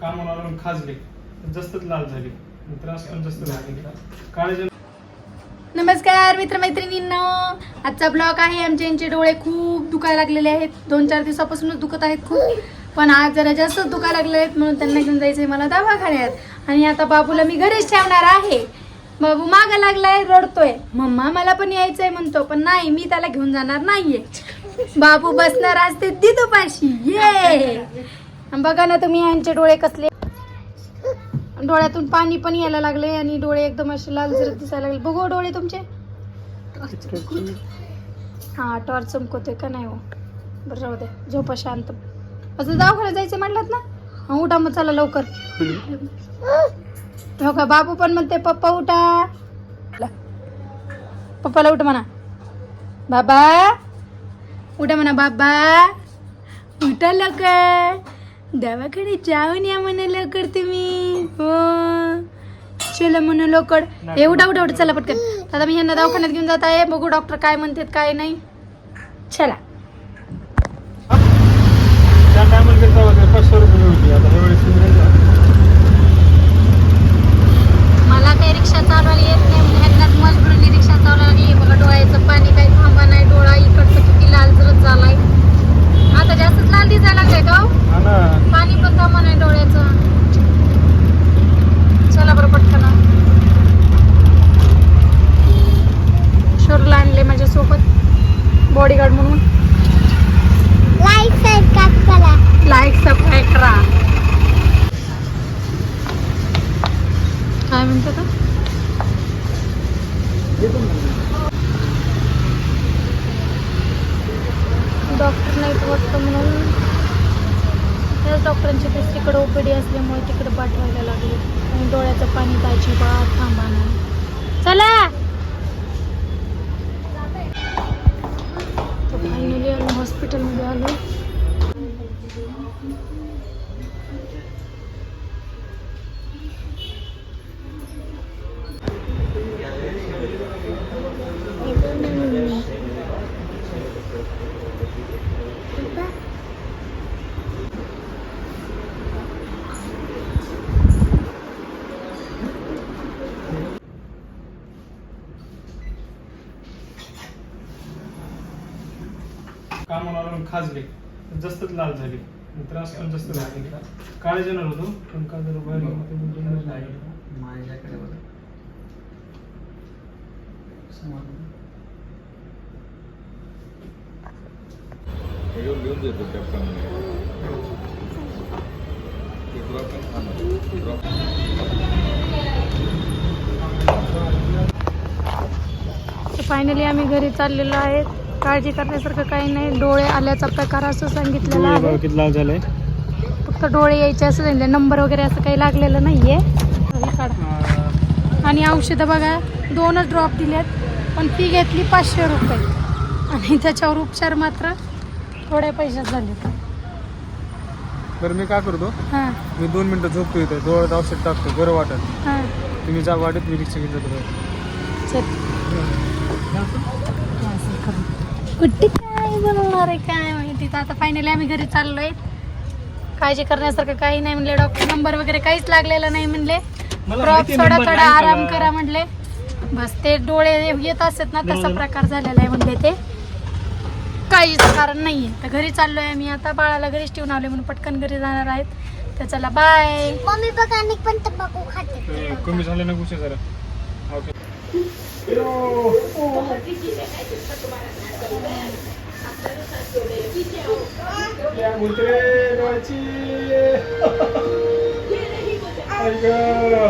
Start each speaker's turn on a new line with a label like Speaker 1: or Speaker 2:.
Speaker 1: कामाला खाजले जस्तच लाल झाले. त्रास पण जास्त झाले. काळजी
Speaker 2: नमस्कार मित्रमैत्रिणींना. आजचा ब्लॉग आहे आमचे यांचे डोळे खूप दुखायला लागलेले आहेत. दोन चार दिवसापासूनच दुखत आहेत खूप. पण आज जरा जास्तच दुखायला लागले आहेत म्हणून त्यांना घेऊन जायचंय मला दवाखान्यात. आणि आता बाबूला मी घरीच ठेवणार आहे. बाबू मागा लागलाय रडतोय. मम्मा मला पण यायचंय म्हणतो पण नाही मी त्याला घेऊन जाणार नाहीये. बाबू बसणार आज ते दिदूपाशी ये! बघा ना तुम्ही यांचे डोळे कसले. डोळ्यातून पाणी पण यायला लागले आणि डोळे एकदम असे लाल दिसायला लागले. बघू हो डोळे तुमचे. हा टॉर्च चमकवतोय का नाही हो? बरं राहू द्या झोपा शांत. असं दवाखान्यात जायचं म्हणलात ना? हा उठा मग चला लवकर. हो का? बाबू पण म्हणते पप्पा उठा. पप्पाला उठ म्हणा. बाबा उठा म्हणा बाबा. उठा लवकर. दवाखाने जाऊन या म्हणा लवकर तुम्ही. हो. चला म्हणा लवकर. हे उठा उठा उठा चला पटकन. आता मी यांना दवाखान्यात घेऊन जात आहे. बघू डॉक्टर काय म्हणतात काय नाही. चला
Speaker 1: त्या टायमाला घेतला होता पाचशे रुपये होती आता ह्यावेळेस तुम्ही नाही जा.
Speaker 2: मला काही रिक्षा चालवायला येत नाही म्हणजे ह्यांनाच मजबुरीने रिक्षा चालवायला लागली बघा डोळ्याचं पाणी काही थांबा नाही डोळा इकडचं किती लाल जरत झालाय आता जास्तच लाल दिसायला लागलाय का हो?
Speaker 1: हा ना
Speaker 2: पाणी पण थांबा नाही डोळ्याचं चला बरं पटकन शोरला आणले माझ्यासोबत बॉडीगार्ड म्हणून. लाईक सबस्क्राईब करा. काय म्हणतो का डॉक्टर नाहीत वाटतं म्हणून. त्याच डॉक्टरांची दुसरीकडे ओपीडी असल्यामुळे तिकडे पाठवायला लागले. आणि डोळ्याचं पाणी ताजी बात थांबा नाही चला! आलो हॉस्पिटलमध्ये
Speaker 1: लावून खाजले जास्तच लाल झाले. त्रास पण जास्त झाले. काळजी येणार होतो. पण का जरा बाहेर.
Speaker 3: माझ्याकडे
Speaker 4: घेऊन देतो
Speaker 2: फायनली आम्ही घरी चाललेलो आहे काळजी करण्यासारखं काही नाही. डोळे आल्याचा प्रकार असं सांगितलेलं आहे.
Speaker 1: किती लाल झाले
Speaker 2: फक्त डोळे यायचे असं सांगितलं नंबर वगैरे असं काही लागलेलं नाहीये. हे काढा. आणि औषधं बघा दोनच ड्रॉप दिलेत पण फी घेतली पाचशे रुपये. आणि त्याच्यावर उपचार मात्र थोड्या पैशात झाले
Speaker 1: बरं मी काय करतो?
Speaker 2: हां.
Speaker 1: मी दोन मिनिटं झोपतो इथे. डोळ्यात औषध टाकतो बरं वाटत.
Speaker 2: हां.
Speaker 1: तुम्ही जा वाटत मी रिक्षा घेऊन जातो
Speaker 2: कुठे काय बनवणार आहे काय माहिती. तर आता फायनली आम्ही घरी चाललोय. काळजी करण्यासारखं काही नाही म्हणले डॉक्टर. नंबर वगैरे काहीच लागलेलं नाही म्हणले.
Speaker 1: मला
Speaker 2: ड्रॉप
Speaker 1: आहे
Speaker 2: थोडा थोडा
Speaker 1: नाही
Speaker 2: आराम. करा म्हणले. बस ते डोळे येत असतात ना तसा. प्रकार झालेला आहे म्हणले ते. काहीच कारण नाहीये. तर घरी चाललोय आम्ही. आता बाळाला घरीच ठेवून आलोय म्हणून पटकन घरी जाणार आहेत. तर चला बाय
Speaker 5: मम्मी बघा मी पण तंबाखू खाते.
Speaker 1: ते कमी झाले ना गुस्से जरा. या मुलगे डोळ्याची. आई गं.